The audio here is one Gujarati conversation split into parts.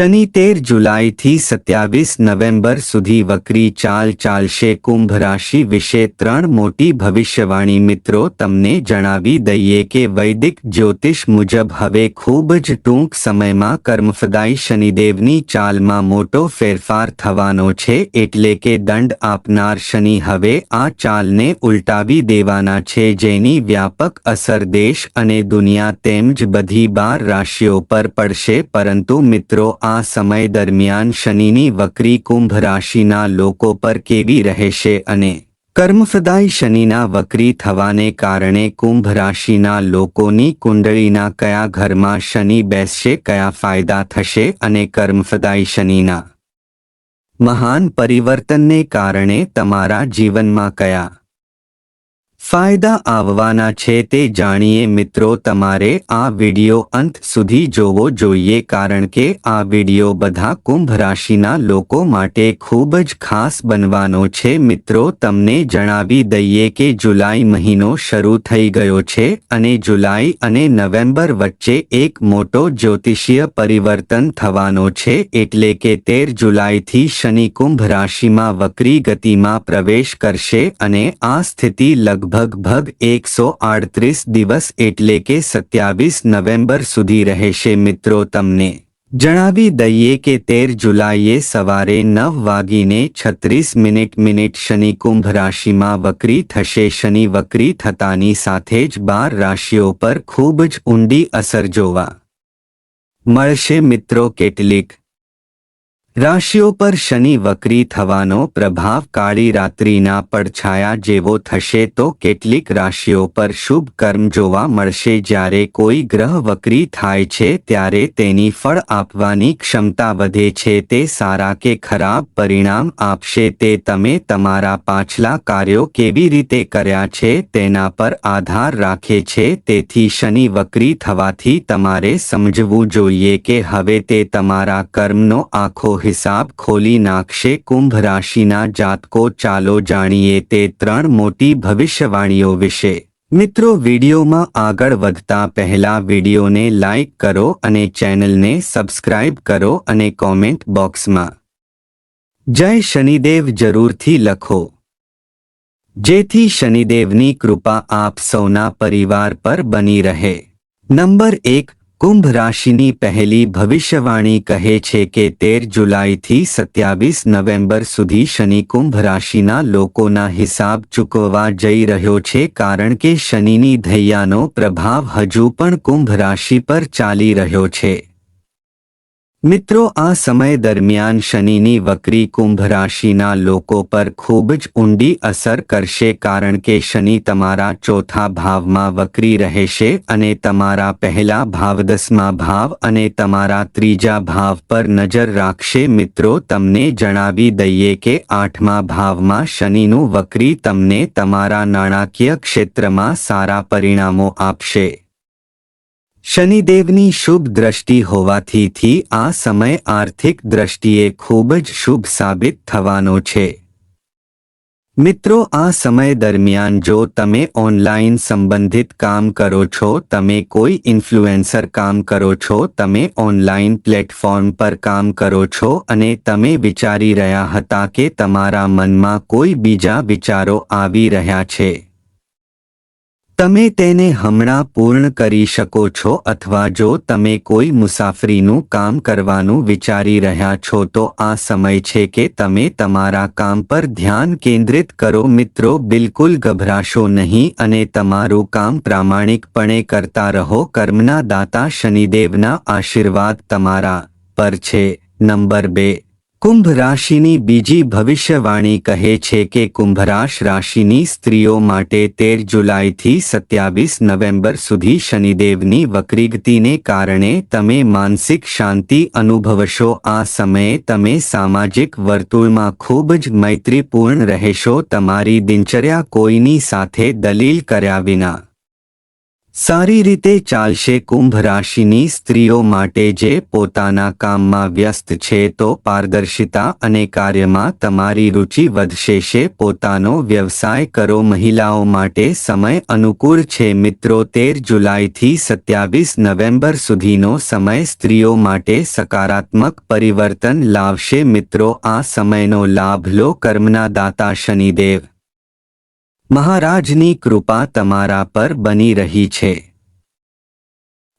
શનિ તેર જુલાઈથી સત્યાવીસ નવેમ્બર સુધી વક્રી ચાલ ચાલશે કુંભ રાશિ વિશે ત્રણ મોટી ભવિષ્યવાણી મિત્રો તમને જણાવી દઈએ કે વૈદિક જ્યોતિષ મુજબ હવે ખૂબ જ ટૂંક સમયમાં કર્મફદાયી શનિદેવની ચાલમાં મોટો ફેરફાર થવાનો છે એટલે કે દંડ આપનાર શનિ હવે આ ચાલને ઉલટાવી દેવાના છે જેની વ્યાપક અસર દેશ અને દુનિયા તેમજ બધી બાર રાશિઓ પર પડશે પરંતુ મિત્રો આ સમય દરમિયાન શનિની વક્રી કુંભ રાશિના લોકો પર કેવી રહેશે અને કર્મફદાય શનિના વક્રી થવાને કારણે કુંભ રાશિના લોકોની કુંડળીના કયા ઘરમાં શનિ બેસશે, કયા ફાયદા થશે અને કર્મફદાય શનિના મહાન પરિવર્તનને કારણે તમારા જીવનમાં કયા ફાયદા આવવાના છે તે જાણીએ મિત્રો તમારે આ વિડિયો અંત સુધી જોવો જોઈએ કારણ કે આ વિડિયો બધા કુંભ રાશિના લોકો માટે ખૂબ જ ખાસ બનવાનો છે મિત્રો તમને જણાવી દઈએ કે જુલાઈ મહિનો શરૂ થઈ ગયો છે અને જુલાઈ અને નવેમ્બર વચ્ચે એક મોટો જ્યોતિષીય પરિવર્તન થવાનો છે એટલે કે તેર જુલાઈથી શનિ કુંભ રાશિમાં વક્રી ગતિમાં પ્રવેશ કરશે અને આ સ્થિતિ લગભગ લગભગ એકસો આડત્રીસ દિવસ એટલે કે સત્યાવીસ નવેમ્બર સુધી રહેશે મિત્રો તમને જણાવી દઈએ કે તેર જુલાઈએ સવારે નવ વાગીને છત્રીસ મિનિટ મિનિટ શનિ કુંભ રાશિમાં વક્રી થશે શનિ વક્રી થતાની સાથે જ બાર રાશિઓ પર ખૂબ જ ઊંડી અસર જોવા મળશે મિત્રો કેટલીક રાશિઓ પર શનિ વક્રી થવાનો પ્રભાવ કાળી રાત્રિના પડછાયા જેવો થશે તો કેટલીક રાશિઓ પર શુભ કર્મ જોવા મળશે. જ્યારે કોઈ ગ્રહ વક્રી થાય છે, ત્યારે તેની ફળ આપવાની ક્ષમતા વધે છે. તે સારા કે ખરાબ પરિણામ આપશે. તે તમે તમારા પાછલા કાર્યો કેવી રીતે કર્યા છે, તેના પર આધાર રાખે છે. તેથી શનિ વક્રી થવાથી તમારે સમજવું જોઈએ કે હવે તે તમારા કર્મનો આખો હિસાબ ખોલી નાખશે. કુંભ રાશિના જાતકો ચાલો જાણીએ તે ત્રણ મોટી ભવિષ્યવાણીઓ વિશે. મિત્રો, વિડીયોમાં આગળ વધતા પહેલા વિડીયોને લાઇક કરો અને ચેનલને સબસ્ક્રાઇબ કરો અને કોમેન્ટ બોક્સમાં. જય શનિદેવ જરૂરથી લખો. જેથી શનિદેવની કૃપા આપ સૌના પરિવાર પર બની રહે. નંબર એક કુંભ રાશિની પહેલી ભવિષ્યવાણી કહે છે કે તેર જુલાઈથી સત્યાવીસ નવેમ્બર સુધી શનિ કુંભ રાશિના લોકોના હિસાબ ચૂકવવા જઈ રહ્યો છે કારણ કે શનિની ધૈયાનો પ્રભાવ હજુ પણ કુંભ રાશિ પર ચાલી રહ્યો છે. મિત્રો, આ સમય દરમિયાન શનિની વક્રી કુંભ રાશિના લોકો પર ખૂબ જ ઊંડી અસર કરશે કારણ કે શનિ તમારા ચોથા ભાવમાં વક્રી રહેશે અને તમારા પહેલા ભાવ દસમા ભાવ અને તમારા ત્રીજા ભાવ પર નજર રાખશે. મિત્રો, તમને જણાવી દઈએ કે આઠમા ભાવમાં શનિનું વક્રી તમને તમારા નાણાકીય ક્ષેત્રમાં સારા પરિણામો આપશે. શનિદેવની શુભ દ્રષ્ટિ હોવાથી થી આ સમય આર્થિક દ્રષ્ટિએ ખૂબ જ શુભ સાબિત થવાનો છે. મિત્રો, આ સમય દરમિયાન જો તમે ઓનલાઈન સંબંધિત કામ કરો છો, તમે કોઈ ઇન્ફ્લુએન્સર કામ કરો છો, તમે ઓનલાઈન પ્લેટફોર્મ પર કામ કરો છો અને તમે વિચારી રહ્યા હતા કે તમારા મનમાં કોઈ બીજા વિચારો આવી રહ્યા છે. તમે તેને હમણાં પૂર્ણ કરી શકો છો અથવા જો તમે કોઈ મુસાફરીનું કામ કરવાનું વિચારી રહ્યા છો તો આ સમય છે કે તમે તમારા કામ પર ધ્યાન કેન્દ્રિત કરો. મિત્રો, બિલકુલ ગભરાશો નહીં અને તમારું કામ પ્રામાણિકપણે કરતા રહો. કર્મના દાતા શનિદેવના આશીર્વાદ તમારા પર છે. નંબર બે કુંભ રાશિની બીજી ભવિષ્યવાણી કહે છે કે કુંભરાશ રાશિની સ્ત્રીઓ માટે તેર જુલાઈથી સત્યાવીસ નવેમ્બર સુધી શનિદેવની વક્રીગતિને કારણે તમે માનસિક શાંતિ અનુભવશો. આ સમયે તમે સામાજિક વર્તુળમાં ખૂબ જ મૈત્રીપૂર્ણ રહેશો. તમારી દિનચર્યા કોઈની સાથે દલીલ કર્યા વિના. સારી રીતે ચાલશે કુંભ રાશિની સ્ત્રીઓ માટે જે પોતાના કામમાં વ્યસ્ત છે તો પારદર્શિતા અને કાર્યમાં તમારી રુચિ વધશે. છે પોતાનો વ્યવસાય કરો. મહિલાઓ માટે સમય અનુકૂળ છે. મિત્રો, તેર જુલાઈથી સત્યાવીસ નવેમ્બર સુધીનો સમય સ્ત્રીઓ માટે સકારાત્મક પરિવર્તન લાવશે. મિત્રો, આ સમયનો લાભ લો. કર્મના દાતા શનિદેવ. મહારાજની કૃપા તમારા પર બની રહી છે.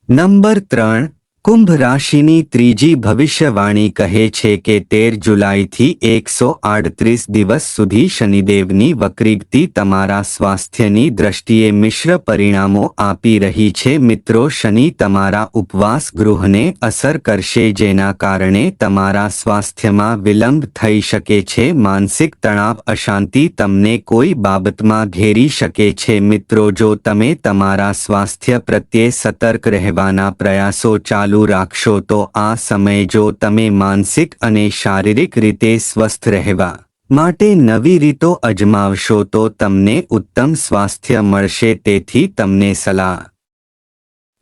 નંબર ત્રણ કુંભ રાશિની ત્રીજી ભવિષ્યવાણી કહે છે કે તેર જુલાઈથી એકસો આડત્રીસ દિવસ સુધી શનિદેવની વક્રીગતિ તમારા સ્વાસ્થ્યની દ્રષ્ટિએ મિશ્ર પરિણામો આપી રહી છે. મિત્રો, શનિ તમારા ઉપવાસ ગૃહને અસર કરશે જેના કારણે તમારા સ્વાસ્થ્યમાં વિલંબ થઈ શકે છે. માનસિક તણાવ અશાંતિ તમને કોઈ બાબતમાં ઘેરી શકે છે. મિત્રો, જો તમે તમારા સ્વાસ્થ્ય પ્રત્યે સતર્ક રહેવાના પ્રયાસો ચાલુ રાખશો તો આ સમય જો તમે માનસિક અને શારીરિક રીતે સ્વસ્થ રહેવા માટે નવી રીતો અજમાવશો તો તમને ઉત્તમ સ્વાસ્થ્ય મળશે તેથી તમને સલાહ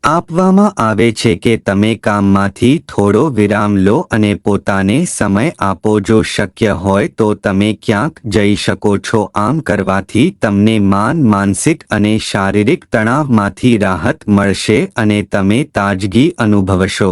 આપવામાં આવે છે કે તમે કામમાંથી થોડો વિરામ લો અને પોતાને સમય આપો જો શક્ય હોય તો તમે ક્યાંક જઈ શકો છો. આમ કરવાથી તમને માન, માનસિક અને શારીરિક તણાવમાંથી રાહત મળશે અને તમે તાજગી અનુભવશો.